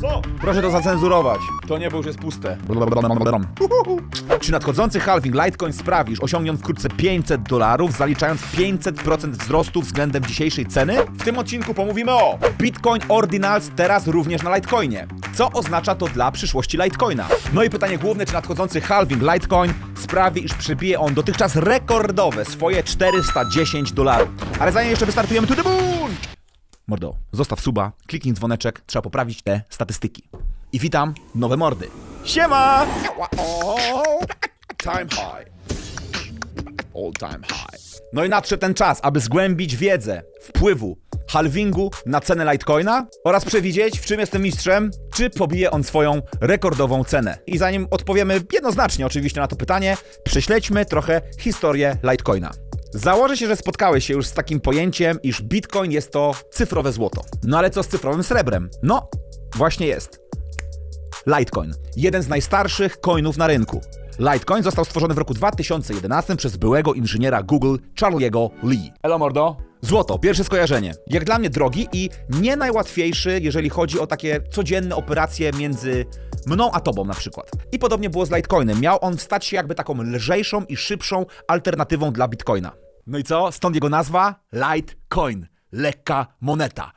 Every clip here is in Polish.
Co? Proszę to zacenzurować. To niebo już jest puste. Czy nadchodzący halving Litecoin sprawi, że osiągną wkrótce 500 dolarów, zaliczając 500% wzrostu względem dzisiejszej ceny? W tym odcinku pomówimy o Bitcoin Ordinals teraz również na Litecoinie. Co oznacza to dla przyszłości Litecoina? No i pytanie główne, czy nadchodzący halving Litecoin sprawi, iż przebije on dotychczas rekordowe swoje 410 dolarów. Ale zanim jeszcze wystartujemy to the moon! Mordo, zostaw suba, kliknij dzwoneczek, trzeba poprawić te statystyki. I witam nowe mordy. Siema! Time high. All time high. No i nadszedł ten czas, aby zgłębić wiedzę wpływu halvingu na cenę Litecoina oraz przewidzieć, w czym jestem mistrzem, czy pobije on swoją rekordową cenę. I zanim odpowiemy jednoznacznie oczywiście na to pytanie, prześledźmy trochę historię Litecoina. Założę się, że spotkałeś się już z takim pojęciem, iż Bitcoin jest to cyfrowe złoto. No ale co z cyfrowym srebrem? No, właśnie jest. Litecoin. Jeden z najstarszych coinów na rynku. Litecoin został stworzony w roku 2011 przez byłego inżyniera Google Charlie'ego Lee. Elo mordo. Złoto, pierwsze skojarzenie. Jak dla mnie drogi i nie najłatwiejszy, jeżeli chodzi o takie codzienne operacje między mną a tobą na przykład. I podobnie było z Litecoinem. Miał on stać się jakby taką lżejszą i szybszą alternatywą dla Bitcoina. No i co? Stąd jego nazwa Litecoin. Lekka moneta.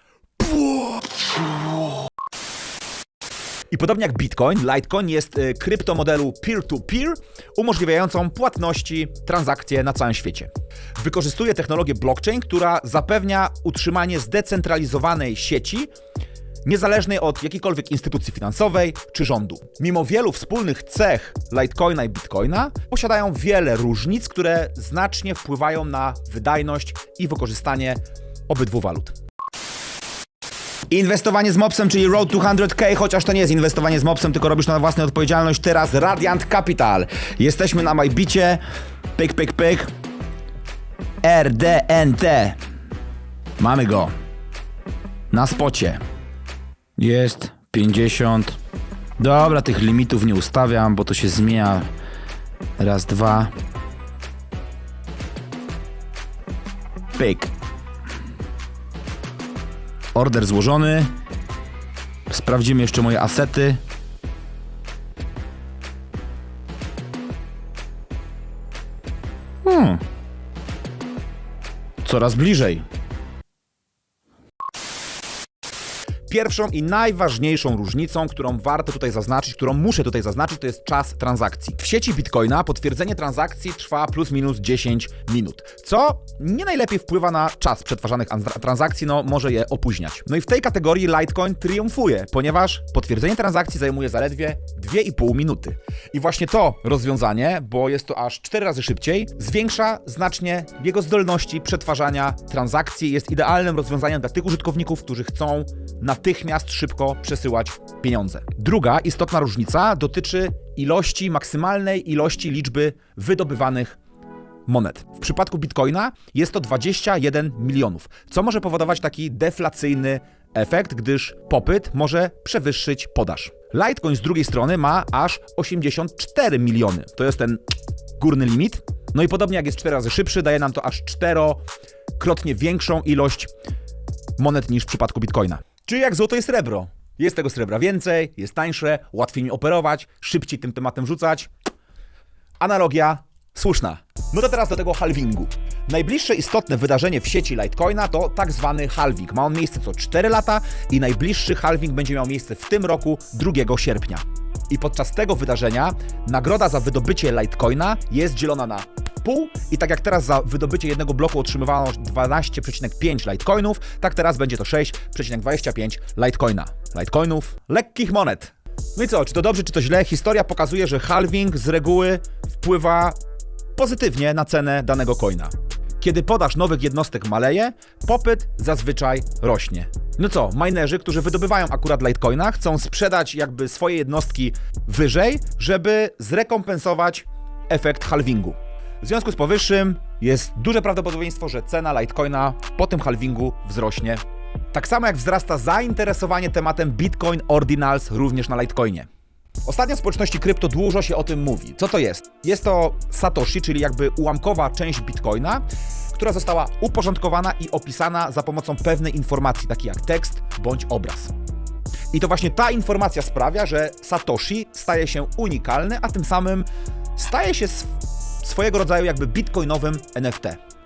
I podobnie jak Bitcoin, Litecoin jest y, kryptomodelu peer-to-peer, umożliwiającą płatności, transakcje na całym świecie. Wykorzystuje technologię blockchain, która zapewnia utrzymanie zdecentralizowanej sieci, niezależnej od jakiejkolwiek instytucji finansowej czy rządu. Mimo wielu wspólnych cech Litecoina i Bitcoina, posiadają wiele różnic, które znacznie wpływają na wydajność i wykorzystanie obydwu walut. Inwestowanie z mopsem, czyli Road to 100k, chociaż to nie jest inwestowanie z mopsem, tylko robisz to na własną odpowiedzialność. Teraz Radiant Capital. Jesteśmy na Majbicie. Pyk, pyk, pyk. RDNT. Mamy go. Na spocie. Jest 50. Dobra, tych limitów nie ustawiam, bo to się zmienia. Raz, dwa. Pyk. Order złożony. Sprawdzimy jeszcze moje asety. Hmm. Coraz bliżej. Pierwszą i najważniejszą różnicą, którą warto tutaj zaznaczyć, którą muszę tutaj zaznaczyć, to jest czas transakcji. W sieci Bitcoina potwierdzenie transakcji trwa plus minus 10 minut, co nie najlepiej wpływa na czas przetwarzanych transakcji, no może je opóźniać. No i w tej kategorii Litecoin triumfuje, ponieważ potwierdzenie transakcji zajmuje zaledwie 2,5 minuty. I właśnie to rozwiązanie, bo jest to aż 4 razy szybciej, zwiększa znacznie jego zdolności przetwarzania transakcji. Jest idealnym rozwiązaniem dla tych użytkowników, którzy chcą natychmiast szybko przesyłać pieniądze. Druga istotna różnica dotyczy ilości, maksymalnej ilości liczby wydobywanych monet. W przypadku Bitcoina jest to 21 milionów, co może powodować taki deflacyjny efekt, gdyż popyt może przewyższyć podaż. Litecoin z drugiej strony ma aż 84 miliony. To jest ten górny limit. No i podobnie jak jest 4 razy szybszy, daje nam to aż czterokrotnie większą ilość monet niż w przypadku Bitcoina. Czy jak złoto i srebro? Jest tego srebra więcej, jest tańsze, łatwiej mi operować, szybciej tym tematem rzucać. Analogia słuszna. No to teraz do tego halvingu. Najbliższe istotne wydarzenie w sieci Litecoina to tak zwany halving. Ma on miejsce co 4 lata i najbliższy halving będzie miał miejsce w tym roku 2 sierpnia. I podczas tego wydarzenia nagroda za wydobycie Litecoina jest dzielona na pół i tak jak teraz za wydobycie jednego bloku otrzymywano 12,5 Litecoinów, tak teraz będzie to 6,25 Litecoina. Litecoinów, lekkich monet. No i co, czy to dobrze, czy to źle? Historia pokazuje, że halving z reguły wpływa pozytywnie na cenę danego coina. Kiedy podaż nowych jednostek maleje, popyt zazwyczaj rośnie. No co, minerzy, którzy wydobywają akurat Litecoina, chcą sprzedać jakby swoje jednostki wyżej, żeby zrekompensować efekt halvingu. W związku z powyższym jest duże prawdopodobieństwo, że cena Litecoina po tym halvingu wzrośnie. Tak samo jak wzrasta zainteresowanie tematem Bitcoin Ordinals również na Litecoinie. Ostatnio w społeczności krypto dużo się o tym mówi. Co to jest? Jest to Satoshi, czyli jakby ułamkowa część Bitcoina, która została uporządkowana i opisana za pomocą pewnej informacji, takiej jak tekst bądź obraz. I to właśnie ta informacja sprawia, że Satoshi staje się unikalny, a tym samym staje się sw- swojego rodzaju jakby bitcoinowym NFT.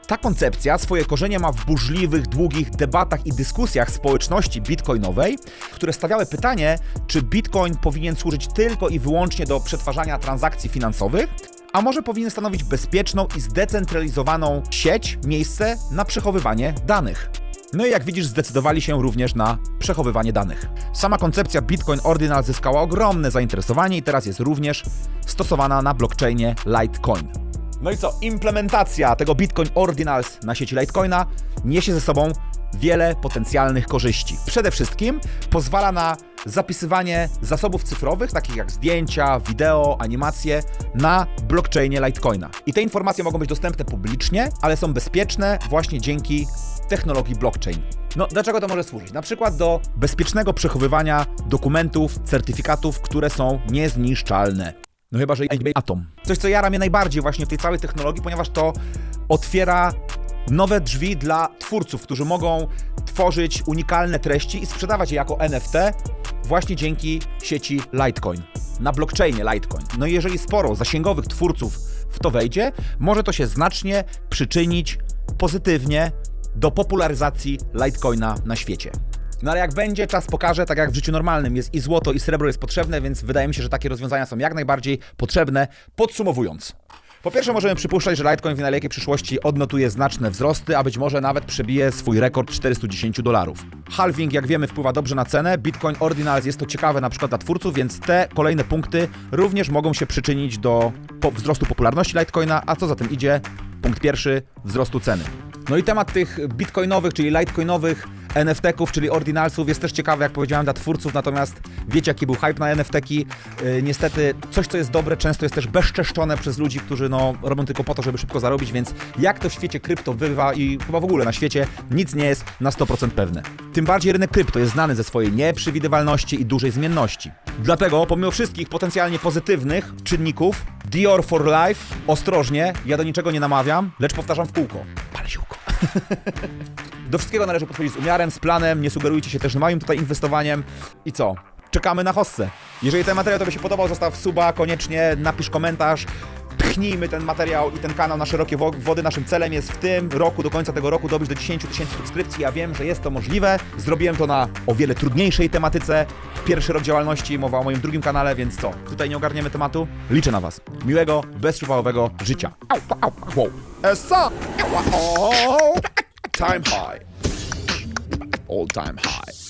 Ta koncepcja swoje korzenie ma w burzliwych, długich debatach i dyskusjach społeczności bitcoinowej, które stawiały pytanie, czy bitcoin powinien służyć tylko i wyłącznie do przetwarzania transakcji finansowych, a może powinien stanowić bezpieczną i zdecentralizowaną sieć, miejsce na przechowywanie danych. No i jak widzisz, zdecydowali się również na przechowywanie danych. Sama koncepcja Bitcoin Ordinal zyskała ogromne zainteresowanie i teraz jest również stosowana na blockchainie Litecoin. No i co? Implementacja tego Bitcoin Ordinals na sieci Litecoina niesie ze sobą wiele potencjalnych korzyści. Przede wszystkim pozwala na zapisywanie zasobów cyfrowych, takich jak zdjęcia, wideo, animacje, na blockchainie Litecoina. I te informacje mogą być dostępne publicznie, ale są bezpieczne właśnie dzięki technologii blockchain. No, do czego to może służyć? Na przykład do bezpiecznego przechowywania dokumentów, certyfikatów, które są niezniszczalne. No chyba, że Atom. Coś, co jara mnie najbardziej właśnie w tej całej technologii, ponieważ to otwiera nowe drzwi dla twórców, którzy mogą tworzyć unikalne treści i sprzedawać je jako NFT właśnie dzięki sieci Litecoin. Na blockchainie Litecoin. No i jeżeli sporo zasięgowych twórców w to wejdzie, może to się znacznie przyczynić pozytywnie do popularyzacji Litecoina na świecie. No ale jak będzie, czas pokaże, tak jak w życiu normalnym jest i złoto, i srebro jest potrzebne, więc wydaje mi się, że takie rozwiązania są jak najbardziej potrzebne. Podsumowując. Po pierwsze możemy przypuszczać, że Litecoin w niedalekiej przyszłości odnotuje znaczne wzrosty, a być może nawet przebije swój rekord 410 dolarów. Halving, jak wiemy, wpływa dobrze na cenę. Bitcoin Ordinals jest to ciekawe na przykład dla twórców, więc te kolejne punkty również mogą się przyczynić do po wzrostu popularności Litecoina, a co za tym idzie, punkt pierwszy, wzrostu ceny. No i temat tych bitcoinowych, czyli litecoinowych NFT-ków, czyli ordinalsów jest też ciekawy, jak powiedziałem, dla twórców, natomiast wiecie, jaki był hype na NFT-ki. Yy, niestety coś, co jest dobre, często jest też bezczeszczone przez ludzi, którzy no, robią tylko po to, żeby szybko zarobić, więc jak to w świecie krypto bywa i chyba w ogóle na świecie, nic nie jest na 100% pewne. Tym bardziej rynek krypto jest znany ze swojej nieprzewidywalności i dużej zmienności. Dlatego, pomimo wszystkich potencjalnie pozytywnych czynników, Dior for Life, ostrożnie, ja do niczego nie namawiam, lecz powtarzam w kółko. Pal ziółko. Do wszystkiego należy podchodzić z umiarem, z planem, nie sugerujcie się też małym tutaj inwestowaniem. I co? Czekamy na hossę. Jeżeli ten materiał Tobie się podobał, zostaw suba, koniecznie napisz komentarz. Pchnijmy ten materiał i ten kanał na szerokie wo- wody. Naszym celem jest w tym roku, do końca tego roku, dobyć do 10 tysięcy subskrypcji. Ja wiem, że jest to możliwe. Zrobiłem to na o wiele trudniejszej tematyce. Pierwszy rok działalności, mowa o moim drugim kanale, więc co? Tutaj nie ogarniemy tematu? Liczę na Was. Miłego, bezszupałowego życia. Au, au, wow. Essa! Time high. All time high.